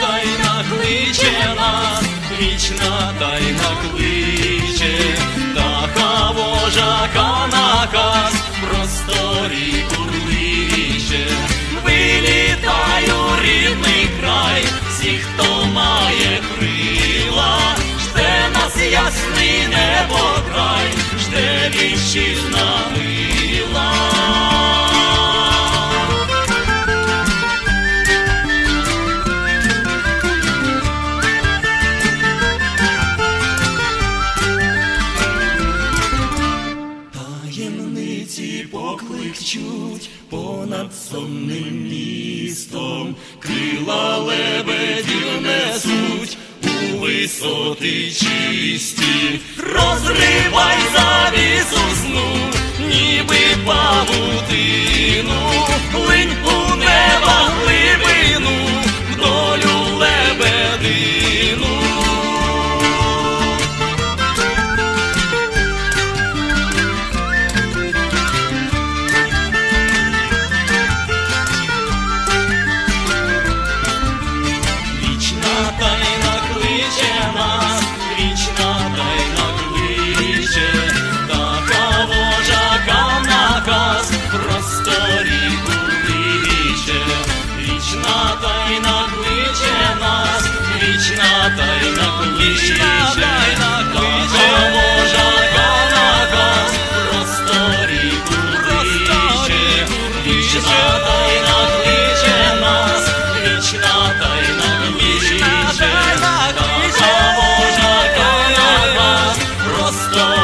тайна кличе нас, вічна тайна кличе, Така вожака наказ, просторі курличе, вилітаю рідний край, всі, хто має крила, жде нас ясний небо край, жде віщина. Таємниці покликчуть понад сонним містом, крила лебедів несуть у висоти чисті, розривай завісу тайна кличе нас, вічна тайна кличе, така вожака наказ, просторі кличе, вічна тайна кличе нас, вічна тайна кличе, така вожака наказ, просторі кличе, вічна тайна Oslo.